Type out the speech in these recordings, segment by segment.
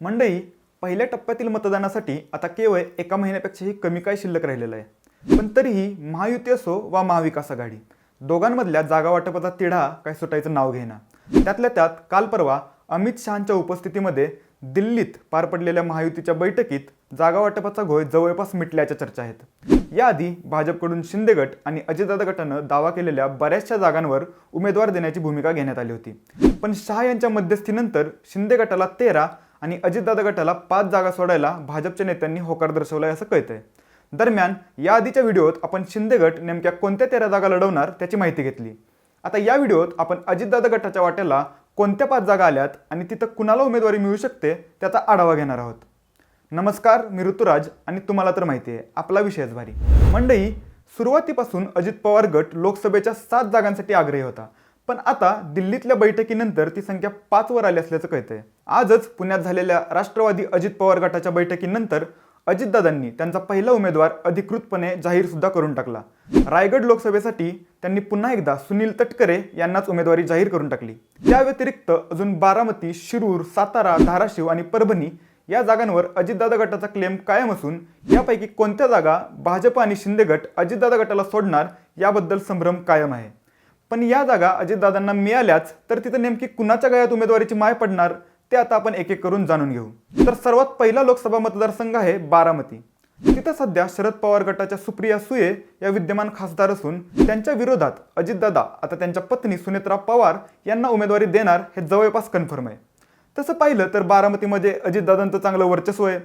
मंडई पहिल्या टप्प्यातील मतदानासाठी आता केवळ एका महिन्यापेक्षाही कमी काय शिल्लक राहिलेलं आहे. पण तरीही महायुती असो वा महाविकास आघाडी दोघांमधल्या जागा वाटपाचा तिढा काय सुटायचं नाव घेईना. त्यातल्या त्यात काल परवा अमित शहांच्या उपस्थितीमध्ये दिल्लीत पार पडलेल्या महायुतीच्या बैठकीत जागा वाटपाचा घोळ जवळपास मिटल्याच्या चर्चा आहेत. याआधी भाजपकडून शिंदे गट आणि अजितदादा गटानं दावा केलेल्या बऱ्याचशा जागांवर उमेदवार देण्याची भूमिका घेण्यात आली होती. पण शहा यांच्या मध्यस्थीनंतर शिंदे गटाला तेरा आणि अजितदादा गटाला पाच जागा सोडायला भाजपच्या नेत्यांनी होकार दर्शवलाय असं कळतंय. दरम्यान या आधीच्या व्हिडिओत आपण शिंदे गट नेमक्या कोणत्या तेरा जागा लढवणार त्याची माहिती घेतली. आता या व्हिडिओत आपण अजितदादा गटाच्या वाट्याला कोणत्या पाच जागा आल्यात आणि तिथं कुणाला उमेदवारी मिळू शकते त्याचा आढावा घेणार आहोत. नमस्कार मी ऋतुराज आणि तुम्हाला तर माहिती आहे आपला विषयच भारी. मंडई सुरुवातीपासून अजित पवार गट लोकसभेच्या सात जागांसाठी आग्रही होता. पण आता दिल्लीतल्या बैठकीनंतर ती संख्या पाचवर आली असल्याचं कळतंय. आजच पुण्यात झालेल्या राष्ट्रवादी अजित पवार गटाच्या बैठकीनंतर अजितदादांनी त्यांचा पहिला उमेदवार अधिकृतपणे जाहीर सुद्धा करून टाकला. रायगड लोकसभेसाठी त्यांनी पुन्हा एकदा सुनील तटकरे यांनाच उमेदवारी जाहीर करून टाकली. त्या व्यतिरिक्त अजून बारामती शिरूर सातारा धाराशिव आणि परभणी या जागांवर अजितदादा गटाचा क्लेम कायम असून यापैकी कोणत्या जागा भाजप आणि शिंदे गट अजितदादा गटाला सोडणार याबद्दल संभ्रम कायम आहे. पण या जागा अजितदादांना मिळाल्याच तर तिथं नेमकी कुणाच्या गळ्यात उमेदवारीची माय पडणार ते आता आपण एक एक करून जाणून घेऊ. तर सर्वात पहिला लोकसभा मतदारसंघ आहे बारामती. तिथं सध्या शरद पवार गटाच्या सुप्रिया सुये या विद्यमान खासदार असून त्यांच्या विरोधात अजितदादा आता त्यांच्या पत्नी सुनेत्रा पवार यांना उमेदवारी देणार हे जवळपास कन्फर्म आहे. तसं पाहिलं तर बारामतीमध्ये अजितदादांचं चांगलं वर्चस्व आहे.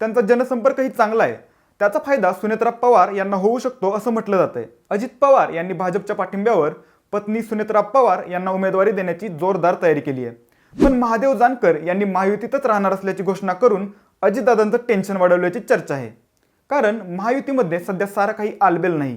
त्यांचा जनसंपर्कही चांगला आहे. त्याचा फायदा सुनेत्रा पवार यांना होऊ शकतो असं म्हटलं जातंय. अजित पवार यांनी भाजपच्या पाठिंब्यावर पत्नी सुनेत्रा पवार यांना उमेदवारी देण्याची जोरदार तयारी केली आहे. पण महादेव जानकर यांनी महायुतीतच राहणार असल्याची घोषणा करून अजितदादांचं टेन्शन वाढवल्याची चर्चा आहे. कारण महायुतीमध्ये सध्या सारा काही आलबेल नाही.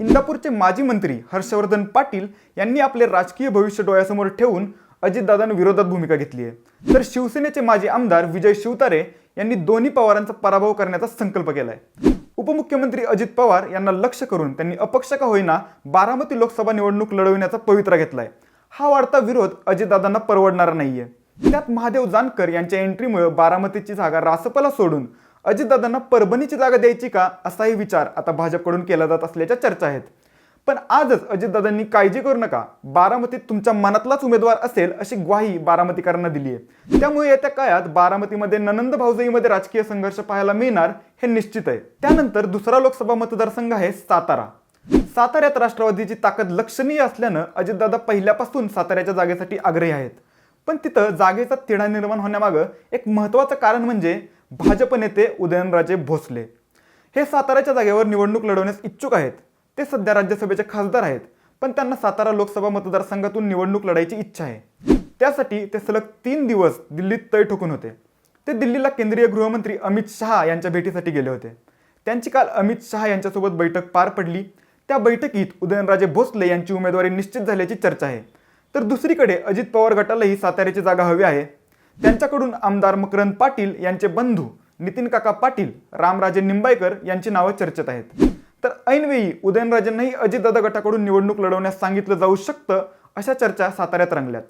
इंदापूरचे माजी मंत्री हर्षवर्धन पाटील यांनी आपले राजकीय भविष्य डोळ्यासमोर ठेवून अजितदादांविरोधात भूमिका घेतली आहे. तर शिवसेनेचे माजी आमदार विजय शिवतारे यांनी दोन्ही पवारांचा पराभव करण्याचा संकल्प केलाय. उपमुख्यमंत्री अजित पवार यांना लक्ष करून त्यांनी अपक्ष का होईना बारामती लोकसभा निवडणूक लढविण्याचा पवित्रा घेतलाय. हा वाढता विरोध अजितदादांना परवडणारा नाहीये. त्यात महादेव जानकर यांच्या एंट्रीमुळे बारामतीची जागा रासपला सोडून अजितदादांना परभणीची जागा द्यायची का असाही विचार आता भाजपकडून केला जात असल्याच्या चर्चा आहेत. पण आजच अजितदादांनी काळजी करू नका. बारामतीत तुमच्या मनातलाच उमेदवार असेल अशी ग्वाही बारामतीकरांना दिली आहे. त्यामुळे येत्या काळात बारामतीमध्ये ननंद भाऊजाईमध्ये राजकीय संघर्ष पाहायला मिळणार हे निश्चित आहे. त्यानंतर दुसरा लोकसभा मतदारसंघ आहे सातारा. साताऱ्यात राष्ट्रवादीची ताकद लक्षणीय असल्यानं अजितदादा पहिल्यापासून साताऱ्याच्या जागेसाठी आग्रही आहेत. पण तिथं जागेचा तिढा निर्माण होण्यामागं एक महत्त्वाचं कारण म्हणजे भाजप नेते उदयनराजे भोसले. हे साताऱ्याच्या जागेवर निवडणूक लढवण्यास इच्छुक आहेत. ते सध्या राज्यसभेचे खासदार आहेत पण त्यांना सातारा लोकसभा मतदारसंघातून निवडणूक लढायची इच्छा आहे. त्यासाठी ते सलग तीन दिवस दिल्लीत तय ठोकून होते. ते दिल्लीला केंद्रीय गृहमंत्री अमित शहा यांच्या भेटीसाठी गेले होते. त्यांची काल अमित शहा यांच्यासोबत बैठक पार पडली. त्या बैठकीत उदयनराजे भोसले यांची उमेदवारी निश्चित झाल्याची चर्चा आहे. तर दुसरीकडे अजित पवार गटालाही साताऱ्याची जागा हवी आहे. त्यांच्याकडून आमदार मकरंद पाटील यांचे बंधू नितीन काका पाटील रामराजे निंबाळकर यांची नावं चर्चेत आहेत. तर ऐनवेळी उदयनराजेंनाही अजितदादा गटाकडून निवडणूक लढवण्यास सांगितलं जाऊ शकतं अशा चर्चा साताऱ्यात रंगल्यात.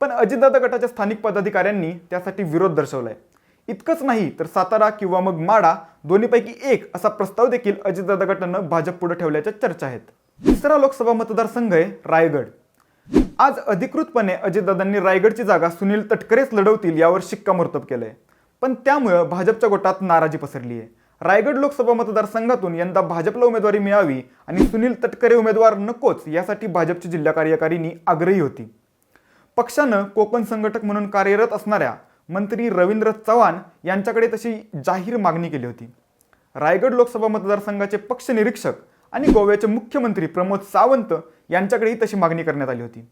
पण अजितदादा गटाच्या स्थानिक पदाधिकाऱ्यांनी त्यासाठी विरोध दर्शवलाय. इतकंच नाही तर सातारा किंवा मग माडा दोन्हीपैकी एक असा प्रस्ताव देखील अजितदादा गटानं भाजप पुढे ठेवल्याच्या चर्चा आहेत. तिसरा लोकसभा मतदारसंघ आहे रायगड. आज अधिकृतपणे अजितदादांनी रायगडची जागा सुनील तटकरेच लढवतील यावर शिक्कामोर्तब केलंय. पण त्यामुळं भाजपच्या गोटात नाराजी पसरली आहे रायगड लोकसभा मतदारसंघातून यंदा भाजपला उमेदवारी मिळावी आणि सुनील तटकरे उमेदवार नकोच यासाठी भाजपची जिल्हा कार्यकारिणी आग्रही होती. पक्षानं कोकण संघटक म्हणून कार्यरत असणाऱ्या मंत्री रवींद्र चव्हाण यांच्याकडे तशी जाहीर मागणी केली होती. रायगड लोकसभा मतदारसंघाचे पक्ष निरीक्षक आणि गोव्याचे मुख्यमंत्री प्रमोद सावंत यांच्याकडेही तशी मागणी करण्यात आली होती.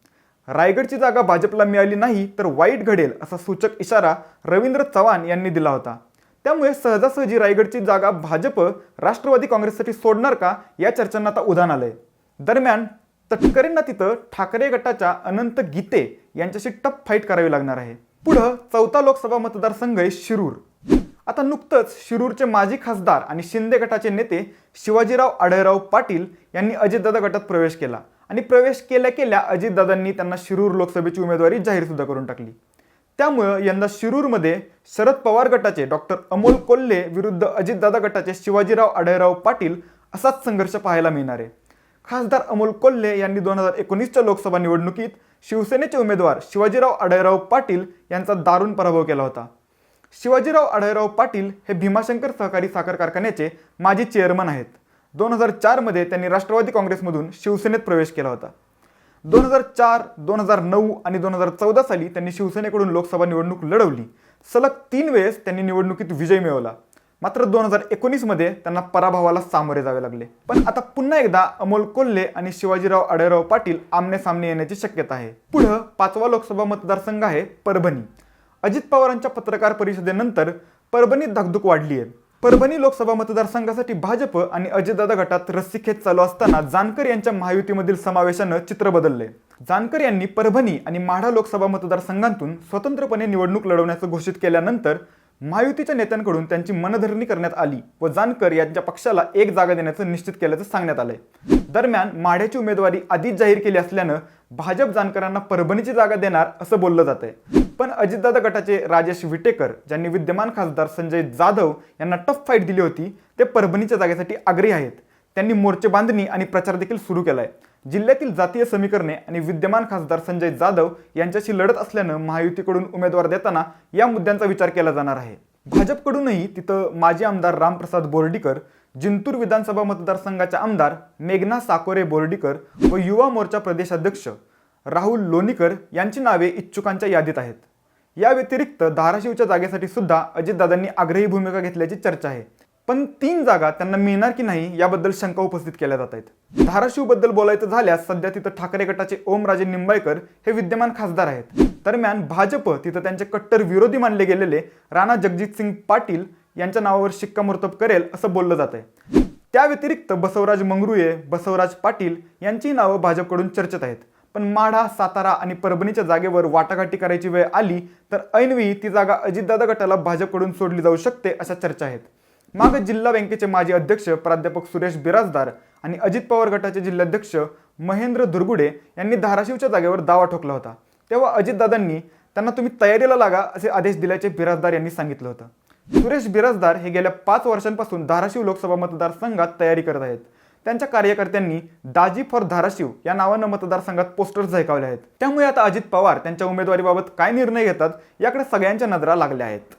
रायगडची जागा भाजपला मिळाली नाही तर वाईट घडेल असा सूचक इशारा रवींद्र चव्हाण यांनी दिला होता. त्यामुळे सहजासहजी रायगडची जागा भाजप राष्ट्रवादी काँग्रेससाठी सोडणार का या चर्चांना आता उधाण आलंय. दरम्यान तटकरेंना तिथं ठाकरे गटाच्या अनंत गीते यांच्याशी टप फाईट करावी लागणार आहे. पुढं चौथा लोकसभा मतदारसंघ आहे शिरूर. आता नुकतंच शिरूरचे माजी खासदार आणि शिंदे गटाचे नेते शिवाजीराव आढळराव पाटील यांनी अजितदादा गटात प्रवेश केला. आणि प्रवेश केल्या केल्या अजितदादांनी त्यांना शिरूर लोकसभेची उमेदवारी जाहीर सुद्धा करून टाकली. त्यामुळं यंदा शिरूरमध्ये शरद पवार गटाचे डॉक्टर अमोल कोल्हे विरुद्ध अजितदादा गटाचे शिवाजीराव आढळराव पाटील असाच संघर्ष पाहायला मिळणार आहे. खासदार अमोल कोल्हे यांनी दोन हजार एकोणीसच्या लोकसभा निवडणुकीत शिवसेनेचे उमेदवार शिवाजीराव आढळराव पाटील यांचा दारुण पराभव केला होता. शिवाजीराव आढळराव पाटील हे भीमाशंकर सहकारी साखर कारखान्याचे माजी चेअरमन आहेत. दोन हजार चारमध्ये त्यांनी राष्ट्रवादी काँग्रेसमधून शिवसेनेत प्रवेश केला होता. दोन हजार चार दोन हजार नऊ आणि दोन हजार चौदा साली त्यांनी शिवसेनेकडून लोकसभा निवडणूक लढवली. सलग तीन वेळेस त्यांनी निवडणुकीत विजय मिळवला. मात्र दोन हजार एकोणीसमध्ये त्यांना पराभवाला सामोरे जावे लागले. पण आता पुन्हा एकदा अमोल कोल्हे आणि शिवाजीराव आढळराव पाटील आमने सामने येण्याची शक्यता आहे. पुढं पाचवा लोकसभा मतदारसंघ आहे परभणी. अजित पवारांच्या पत्रकार परिषदेनंतर परभणीत धाकधूक वाढली आहे. परभणी लोकसभा मतदारसंघासाठी भाजप आणि अजितदादा गटात रस्सीखेच चालू असताना जानकर यांच्या महायुतीमधील समावेशानं चित्र बदलले. जानकर यांनी परभणी आणि माढा लोकसभा मतदारसंघातून स्वतंत्रपणे निवडणूक लढवण्याचं घोषित केल्यानंतर महायुतीच्या नेत्यांकडून त्यांची मनधरणी करण्यात आली व जानकर यांच्या पक्षाला एक जागा देण्याचं निश्चित केल्याचं सांगण्यात आलंय. दरम्यान माढ्याची उमेदवारी आधीच जाहीर केली असल्यानं भाजप जानकरांना परभणीची जागा देणार असं बोललं जात आहे पण अजितदादा गटाचे राजेश विटेकर ज्यांनी विद्यमान खासदार संजय जाधव यांना टफ फाईट दिली होती ते परभणीच्या जागेसाठी आग्रही आहेत. त्यांनी मोर्चे बांधणी आणि प्रचार देखील सुरू केलाय. जिल्ह्यातील जातीय समीकरणे आणि विद्यमान खासदार संजय जाधव यांच्याशी लढत असल्यानं महायुतीकडून उमेदवार देताना या मुद्द्यांचा विचार केला जाणार आहे. भाजपकडूनही तिथं माजी आमदार रामप्रसाद बोर्डीकर जिंतूर विधानसभा मतदारसंघाच्या आमदार मेघना साकोरे बोर्डीकर व युवा मोर्चा प्रदेशाध्यक्ष राहुल लोणीकर यांची नावे इच्छुकांच्या यादीत आहेत. या व्यतिरिक्त धाराशिवच्या जागेसाठी सुद्धा अजितदादांनी आग्रही भूमिका घेतल्याची चर्चा आहे. पण तीन जागा त्यांना मिळणार की नाही याबद्दल शंका उपस्थित केल्या जात आहेत. धाराशिवबद्दल बोलायचं झाल्यास सध्या तिथं ठाकरे गटाचे ओमराजे निंबाळकर हे विद्यमान खासदार आहेत. दरम्यान भाजप तिथं त्यांचे कट्टर विरोधी मानले गेलेले राणा जगजितसिंग पाटील यांच्या नावावर शिक्कामोर्तब करेल असं बोललं जात आहे त्या व्यतिरिक्त बसवराज मंगरुये बसवराज पाटील यांची नावं भाजपकडून चर्चेत आहेत. पण माढा सातारा आणि परभणीच्या जागेवर वाटाघाटी करायची वेळ आली तर ऐनवी ती जागा अजितदादा गटाला भाजपकडून सोडली जाऊ शकते अशा चर्चा आहेत. माग जिल्हा बँकेचे माजी अध्यक्ष प्राध्यापक सुरेश बिराजदार आणि अजित पवार गटाचे जिल्हाध्यक्ष महेंद्र दुर्गुडे यांनी धाराशिवच्या जागेवर दावा ठोकला होता. तेव्हा अजितदादांनी त्यांना तुम्ही तयारीला लागा असे आदेश दिल्याचे बिराजदार यांनी सांगितलं होतं. सुरेश बिराजदार हे गेल्या पाच वर्षांपासून धाराशिव लोकसभा मतदारसंघात तयारी करत आहेत. त्यांच्या कार्यकर्त्यांनी दाजी फॉर धाराशिव या नावानं मतदारसंघात पोस्टर्स झळकावले आहेत. त्यामुळे आता अजित पवार त्यांच्या उमेदवारीबाबत काय निर्णय घेतात याकडे सगळ्यांच्या नजरा लागल्या आहेत.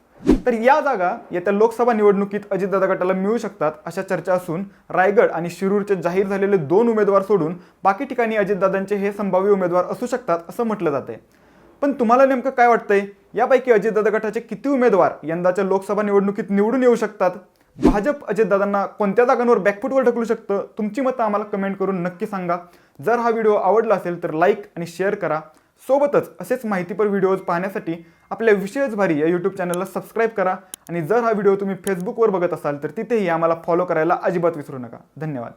तर या जागा येत्या लोकसभा निवडणुकीत अजितदादा गटाला मिळू शकतात अशा चर्चा असून रायगड आणि शिरूरचे जाहीर झालेले दोन उमेदवार सोडून बाकी ठिकाणी अजितदादांचे हे संभाव्य उमेदवार असू शकतात असं म्हटलं जाते पण तुम्हाला नेमकं काय वाटतंय? यापैकी अजितदादा गटाचे किती उमेदवार यंदाच्या लोकसभा निवडणुकीत निवडून येऊ शकतात? भाजप अजितदादांना कोणत्या जागांवर बॅकफुटवर ढकलू शकतं? तुमची मतं आम्हाला कमेंट करून नक्की सांगा. जर हा व्हिडिओ आवडला असेल तर लाईक आणि शेअर करा. सोबतच असेच माहितीपर व्हिडिओज पाहण्यासाठी आपल्या विषयच भारी या यूट्यूब चॅनलला सबस्क्राईब करा. आणि जर हा व्हिडिओ तुम्ही फेसबुकवर बघत असाल तर तिथेही आम्हाला फॉलो करायला अजिबात विसरू नका. धन्यवाद.